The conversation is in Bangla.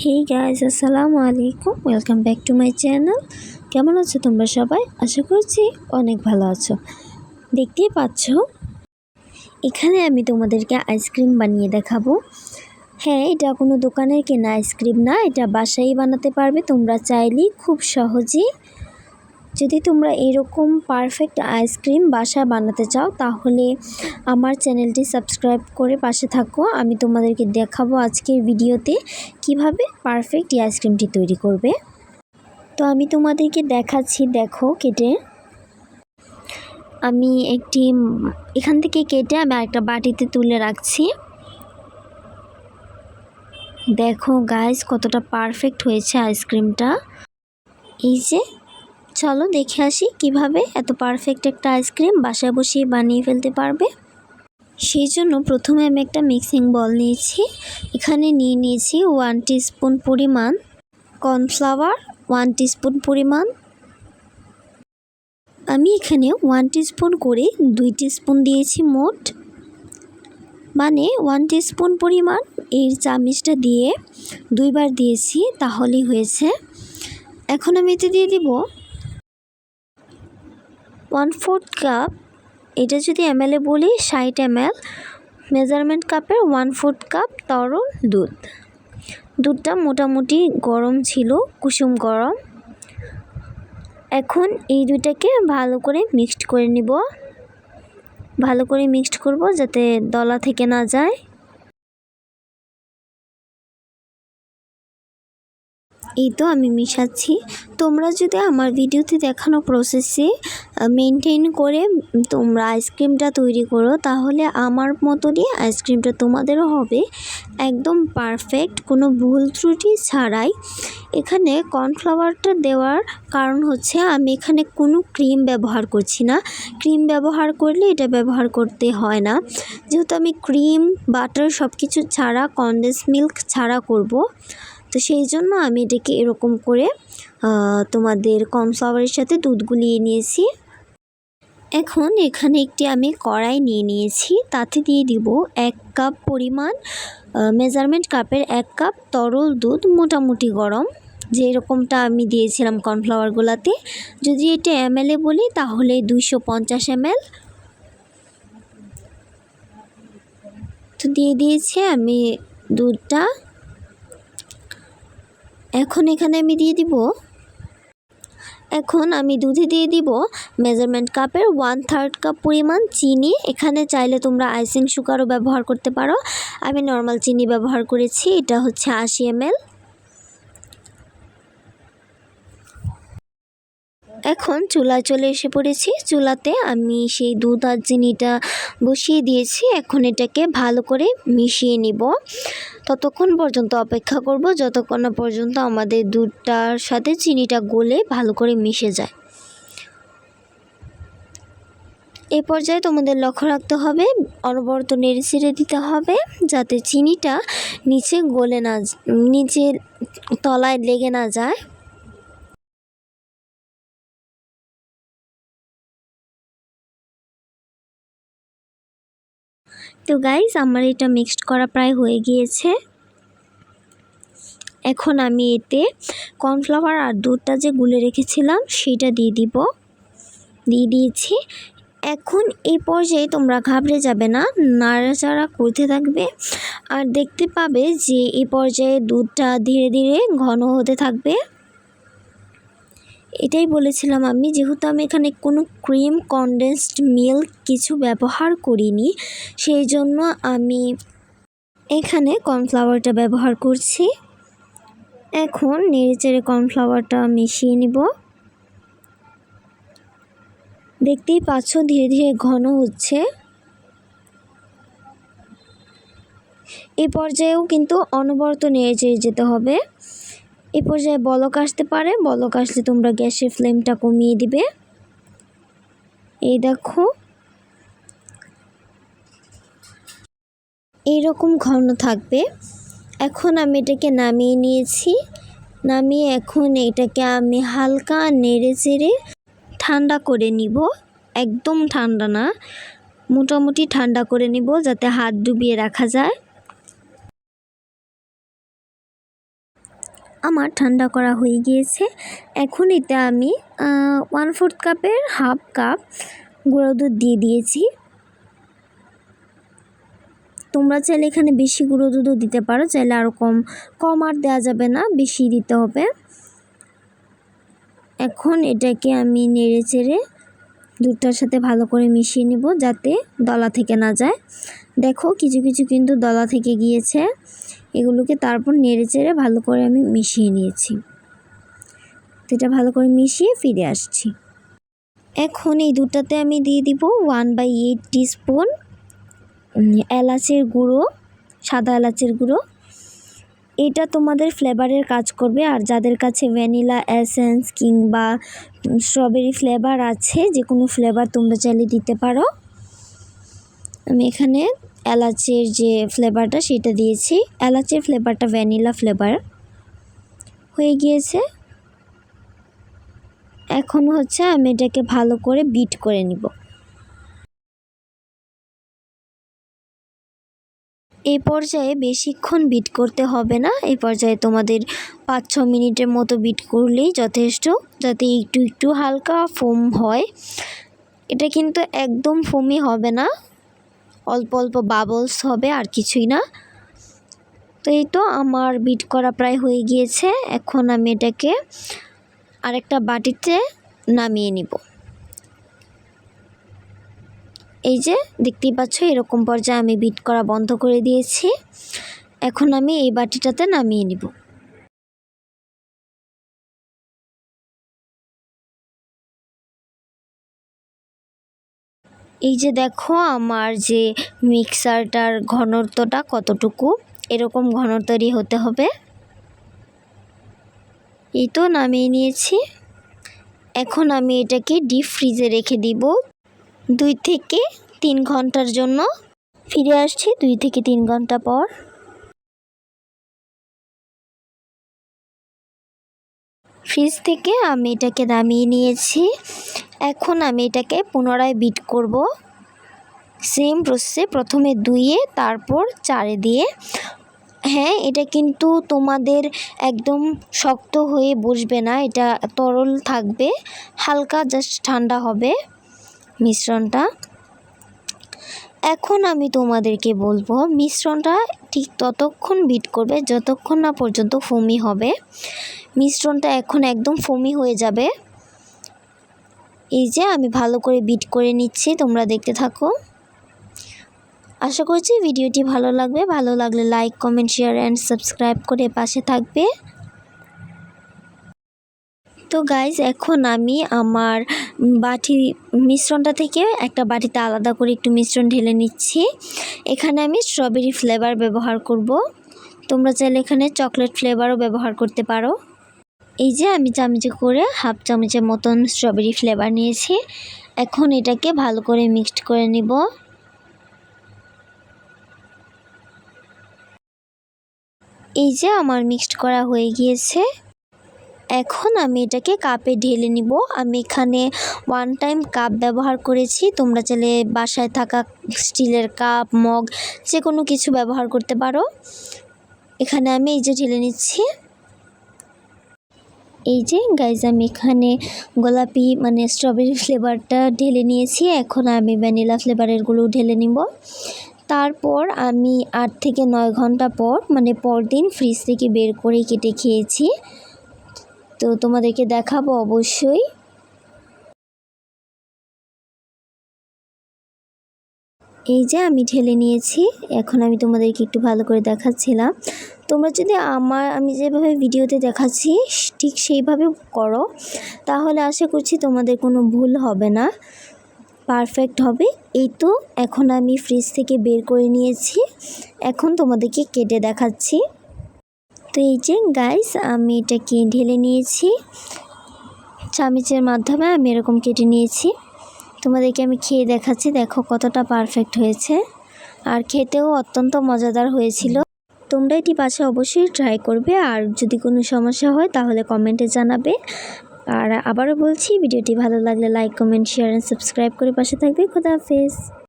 হেই গাইজ আসসালামু আলাইকুম welcome back to my channel কেমন আছো তোমরা সবাই? আশা করছি অনেক ভালো আছো। দেখতেই পাচ্ছ, এখানে আমি তোমাদেরকে আইসক্রিম বানিয়ে দেখাবো। হ্যাঁ এটা কোনো দোকানের কেনা আইসক্রিম না, এটা বাসায় বানাতে পারবে। তোমরা চাইলেই খুব সহজেই যদি তোমরা এরকম পারফেক্ট আইসক্রিম বাসা বানাতে চাও, তাহলে আমার চ্যানেলটি সাবস্ক্রাইব করে পাশে থাকো। আমি তোমাদেরকে দেখাবো আজকের ভিডিওতে কীভাবে পারফেক্ট এই আইসক্রিমটি তৈরি করবে। তো আমি তোমাদেরকে দেখাচ্ছি, দেখো কেটে। আমি একটি এখান থেকে কেটে আমি একটা বাটিতে তুলে রাখছি। দেখো গাইস কতটা পারফেক্ট হয়েছে আইসক্রিমটা এই যে চলো দেখে আসি কীভাবে এত পারফেক্ট একটা আইসক্রিম বাসায় বসিয়ে বানিয়ে ফেলতে পারবে। সেই জন্য প্রথমে আমি একটা মিক্সিং বল নিয়েছি। এখানে নিয়ে নিয়েছি ওয়ান স্পুন পরিমাণ কর্নফ্লাওয়ার ওয়ান স্পুন পরিমাণ আমি এখানে ওয়ান স্পুন করে দুই স্পুন দিয়েছি মোট। মানে ওয়ান স্পুন পরিমাণ এই চামিচটা দিয়ে দুইবার দিয়েছি, তাহলেই হয়েছে। এখন আমি এতে দিয়ে দিব ওয়ান ফোর্থ কাপ, এটা যদি এম এ বলি, ষাট এম এল মেজারমেন্ট কাপের ওয়ান ফোর্থ কাপ তরল দুধ। দুধটা মোটামুটি গরম ছিল, কুসুম গরম। এখন এই দুইটাকে ভালো করে মিক্সড করে নিব। ভালো করে মিক্সড করব যাতে দলা থেকে না যায়। এই তো আমি মিশাচ্ছি। তোমরা যদি আমার ভিডিওতে দেখানো প্রসেসে মেনটেন করে তোমরা আইসক্রিমটা তৈরি করো, তাহলে আমার মতনই আইসক্রিমটা তোমাদেরও হবে। একদম পারফেক্ট কোনো ভুল ত্রুটি ছাড়াই। এখানে কর্নফ্লাওয়ারটা দেওয়ার কারণ হচ্ছে, আমি এখানে কোনো ক্রিম ব্যবহার করছি না। ক্রিম ব্যবহার করলে এটা ব্যবহার করতে হয় না। যেহেতু আমি ক্রিম বাটার সব কিছু ছাড়া কনডেন্স মিল্ক ছাড়া করব তো সেই জন্য আমি এটাকে এরকম করে তোমাদের কর্নফ্লাওয়ারের সাথে দুধ গুলিয়ে নিয়েছি। এখন এখানে একটি আমি কড়াই নিয়ে নিয়েছি। তাতে দিয়ে দিব এক কাপ পরিমাণ মেজারমেন্ট কাপের এক কাপ তরল দুধ মোটামুটি গরম। যে এরকমটা আমি দিয়েছিলাম কর্নফ্লাওয়ারগুলোতে যদি এটা এম বলি তাহলে দুইশো পঞ্চাশ এম তো দিয়ে দিয়েছি আমি দুধটা। এখন এখানে আমি দিয়ে দিব। এখন আমি দুধে দিয়ে দিব মেজারমেন্ট কাপের ওয়ান থার্ড কাপ পরিমাণ চিনি। এখানে চাইলে তোমরা আইসিং সুগারও ব্যবহার করতে পারো। আমি নর্মাল চিনি ব্যবহার করেছি, এটা হচ্ছে আশি এমএল। এখন চুলায় চলে এসে পড়েছি। চুলাতে আমি সেই দুধ আর চিনিটা বসিয়ে দিয়েছি। এখন এটাকে ভালো করে মিশিয়ে নিব। ততক্ষণ পর্যন্ত অপেক্ষা করব যতক্ষণ না পর্যন্ত আমাদের দুধটার সাথে চিনিটা গলে ভালো করে মিশে যায়। এ পর্যায়ে তোমাদের লক্ষ্য রাখতে হবে, অনবরত নেড়ে ছেড়ে দিতে হবে যাতে চিনিটা নিচে গলে না, নিচের তলায় লেগে না যায়। তো গাইজ আমার এটা মিক্সড করা প্রায় হয়ে গিয়েছে। এখন আমি এতে কর্নফ্লাওয়ার আর দুধটা যে গুলে রেখেছিলাম, সেটা দিয়ে দিব। দিয়ে দিয়েছি। এখন এই পর্যায়ে তোমরা ঘাবড়ে যাবে না, নাড়াচাড়া করতে থাকবে। আর দেখতে পাবে যে এই পর্যায়ে দুধটা ধীরে ধীরে ঘন হতে থাকবে। এটাই বলেছিলাম আমি, যেহেতু আমি এখানে কোনো ক্রিম কনডেন্সড মিল্ক কিছু ব্যবহার করিনি, সেই জন্য আমি এখানে কর্নফ্লাওয়ারটা ব্যবহার করছি। এখন নেড়েচেড়ে কর্নফ্লাওয়ারটা মিশিয়ে নিব। দেখতেই পাচ্ছ ধীরে ধীরে ঘন হচ্ছে। এ পর্যায়েও কিন্তু অনবরত নেড়ে চেড়ে যেতে হবে। এ পর্যায়ে বলক আসতে পারে। বলক আসলে তোমরা গ্যাসের ফ্লেমটা কমিয়ে দিবে। এই দেখো। এইরকম ঘন থাকবে। এখন আমি এটাকে নামিয়ে নিয়েছি। নামিয়ে এখন এটাকে আমি হালকা নেড়ে চেড়ে ঠান্ডা করে নিব। একদম ঠান্ডা না, মোটামুটি ঠান্ডা করে নিব যাতে হাত ডুবিয়ে রাখা যায়। আমার ঠান্ডা করা হয়ে গিয়েছে। এখন এতে আমি ওয়ান ফোর্থ কাপের হাফ কাপ গুঁড়ো দুধ দিয়ে দিয়েছি। তোমরা চাইলে এখানে বেশি গুঁড়ো দুধও দিতে পারো, চাইলে আরও কম কম আর দেওয়া যাবে না, বেশি দিতে হবে। এখন এটাকে আমি নেড়ে চেড়ে দুধটার সাথে ভালো করে মিশিয়ে নিব, যাতে দলা থেকে না যায়। দেখো, কিছু কিছু কিন্তু দলা থেকে গিয়েছে। এগুলোকে তারপর নেড়ে চেড়ে ভালো করে আমি মিশিয়ে নিয়েছি। তো এটা ভালো করে মিশিয়ে ফিরে আসছি। এখন এই দুধটাতে আমি দিয়ে দিব ওয়ান বাই এইট টিস্পুন এলাচের গুঁড়ো, সাদা এলাচের গুঁড়ো। এটা তোমাদের ফ্লেভারের কাজ করবে, আর যাদের কাছে ভ্যানিলা এসেন্স কিংবা স্ট্রবেরি ফ্লেভার আছে যে কোনো ফ্লেভার তোমরা চাইলে দিতে পারো। আমি এখানে এলাচের যে ফ্লেভারটা সেটা দিয়েছি। এলাচের ফ্লেভারটা ভ্যানিলা ফ্লেভার হয়ে গিয়েছে। এখন হচ্ছে আমি এটাকে ভালো করে বিট করে নিব। এই পর্যায়ে বেশিক্ষণ বিট করতে হবে না। এই পর্যায়ে তোমাদের পাঁচ ছ মিনিটের মতো বিট করলেই যথেষ্ট। যাতে একটু একটু হালকা ফোম হয়। এটা কিন্তু একদম ফোমই হবে না। অল্প অল্প বাবলস হবে, আর কিছুই না। তো এই তো আমার বিট করা প্রায় হয়ে গিয়েছে। এখন আমি এটাকে আরেকটা বাটিতে নামিয়ে নিব। এই যে দেখতেই পাচ্ছ, এরকম পর্যায়ে আমি বিট করা বন্ধ করে দিয়েছি। এখন আমি এই বাটিটাতে নামিয়ে নিব। এই যে দেখো আমার যে মিক্সারটার ঘনত্বটা কতটুকু? এরকম ঘনত্বরই হতে হবে। এই তো নামিয়ে নিয়েছি। এখন আমি এটাকে ডিপ ফ্রিজে রেখে দিব। দুই থেকে তিন ঘণ্টার জন্য। ফিরে আসছি দুই থেকে তিন ঘণ্টা পর। ফ্রিজ থেকে আমি এটাকে নামিয়ে নিয়েছি। এখন আমি এটাকে পুনরায় বিট করব। সেম প্রসেসে প্রথমে দুইয়ে, তারপর চারে দিয়ে। হ্যাঁ এটা কিন্তু তোমাদের একদম শক্ত হয়ে বসবে না, এটা তরল থাকবে, হালকা জাস্ট ঠান্ডা হবে মিশ্রণটা। এখন আমি তোমাদেরকে বলব, মিশ্রণটা ঠিক ততক্ষণ বিট করবে, যতক্ষণ না পর্যন্ত ফমি হবে। মিশ্রণটা এখন একদম ফমি হয়ে যাবে। এই যে আমি ভালো করে বিট করে নিচ্ছি, তোমরা দেখতে থাকো। আশা করছি ভিডিওটি ভালো লাগবে। ভালো লাগলে like comment share and subscribe করে পাশে থাকবে। তো গাইজ এখন আমি আমার বাটি মিশ্রণটা থেকে একটা বাটিতে আলাদা করে একটু মিশ্রণ ঢেলে নিচ্ছি। এখানে আমি স্ট্রবেরি ফ্লেভার ব্যবহার করব। তোমরা চাইলে এখানে চকলেট ফ্লেভারও ব্যবহার করতে পারো। এই যে আমি চামচে করে হাফ চামচের মতন স্ট্রবেরি ফ্লেভার নিয়েছি। এখন এটাকে ভালো করে মিক্সড করে নিব। এই যে আমার মিক্সড করা হয়ে গিয়েছে। এখন আমি এটাকে কাপে ঢেলে নিব। আমি এখানে ওয়ান টাইম কাপ ব্যবহার করেছি। তোমরা চাইলে বাসায় থাকা স্টিলের কাপ মগ যে কোনো কিছু ব্যবহার করতে পারো। এখানে আমি এই যে ঢেলে নিচ্ছি। এই যে গাইজ আমি এখানে গোলাপি মানে স্ট্রবেরি ফ্লেভারটা ঢেলে নিয়েছি। এখন আমি ভ্যানিলা ফ্লেভারেরগুলো ঢেলে নিব। তারপর আমি আট থেকে নয় ঘণ্টা পর মানে পরদিন ফ্রিজ থেকে বের করে কেটে খেয়েছি। তো তোমাদেরকে দেখাবো অবশ্যই। এই যে আমি ঢেলে নিয়েছি, এখন আমি তোমাদেরকে একটু ভালো করে দেখাচ্ছিলাম। তোমরা যদি আমার, আমি যেভাবে ভিডিওতে দেখাচ্ছি, ঠিক সেইভাবে করো। তাহলে আশা করছি তোমাদের কোনো ভুল হবে না। পারফেক্ট হবে। এই তো, এখন আমি ফ্রিজ থেকে বের করে নিয়েছি। এখন তোমাদেরকে কেটে দেখাচ্ছি। তো এই যে গাইস আমি এটাকে ঢেলে নিয়েছি। চামিচের মাধ্যমে আমি এরকম কেটে নিয়েছি। তোমাদেরকে আমি খেয়ে দেখাচ্ছি। দেখো কতটা পারফেক্ট হয়েছে। আর খেতেও অত্যন্ত মজাদার হয়েছিল। তোমরা এটি পাশে অবশ্যই ট্রাই করবে। আর যদি কোনো সমস্যা হয়, তাহলে কমেন্টে জানাবে। আর আবারও বলছি, ভিডিওটি ভালো লাগলে like comment share and subscribe করে পাশে থাকবে। খোদা হাফেজ।